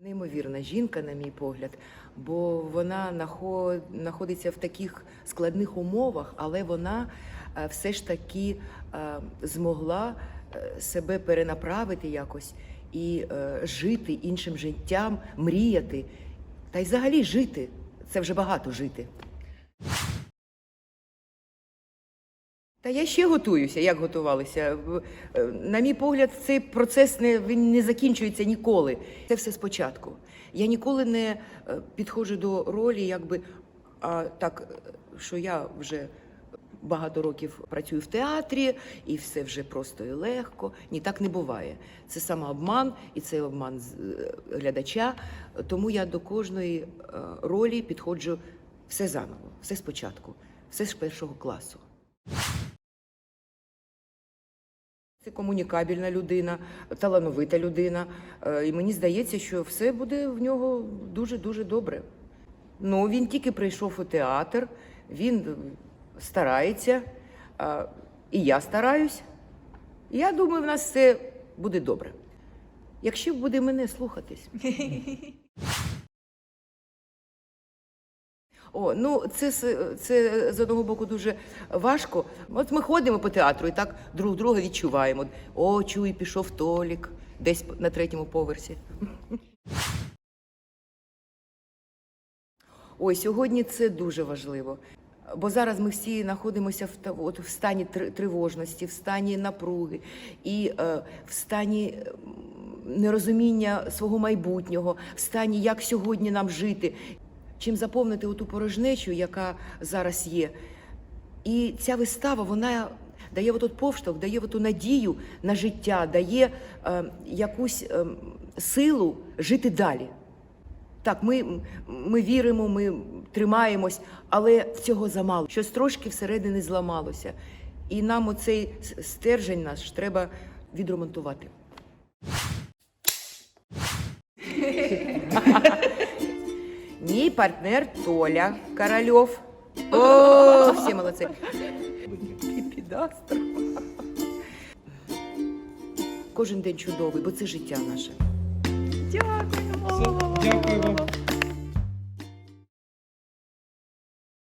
Неймовірна жінка, на мій погляд, бо вона нахо- знаходиться в таких складних умовах, але вона е, все ж таки е, змогла е, себе перенаправити якось і жити іншим життям, мріяти. Та й взагалі жити. Це вже багато жити. Та я ще готуюся, як готувалися. Е, На мій погляд, цей процес не, він не закінчується ніколи. Це все спочатку. Я ніколи не е, підходжу до ролі, якби а, так, е, що я вже багато років працюю в театрі, і все вже просто і легко. Ні, так не буває. Це самообман, і це обман глядача. Тому я до кожної ролі підходжу все заново, все спочатку, все з першого класу. Це комунікабельна людина, талановита людина. Е, І мені здається, що все буде в нього дуже-дуже добре. Ну, він тільки прийшов у театр, він е, старається, і я стараюсь. Я думаю, в нас все буде добре. Якщо буде мене слухатись. О, ну це, це з одного боку дуже важко. От ми ходимо по театру і так друг друга відчуваємо. О, чуй, пішов Толік, десь на третьому поверсі. Ой, сьогодні це дуже важливо. Бо зараз ми всі знаходимося в, от, в стані тр- тривожності, в стані напруги і е, в стані нерозуміння свого майбутнього, в стані, як сьогодні нам жити, чим заповнити оту порожнечу, яка зараз є. І ця вистава вона дає отут повштовх, дає оту надію на життя, дає е, якусь е, силу жити далі. Так, ми, ми віримо, ми тримаємось, але цього замало. Щось трошки всередині зламалося. І нам оцей стержень наш треба відремонтувати. Мій партнер Толя Корольов. О, всі молодці. Підастр. Кожен день чудовий, бо це життя наше. Дякуємо. дякую вам.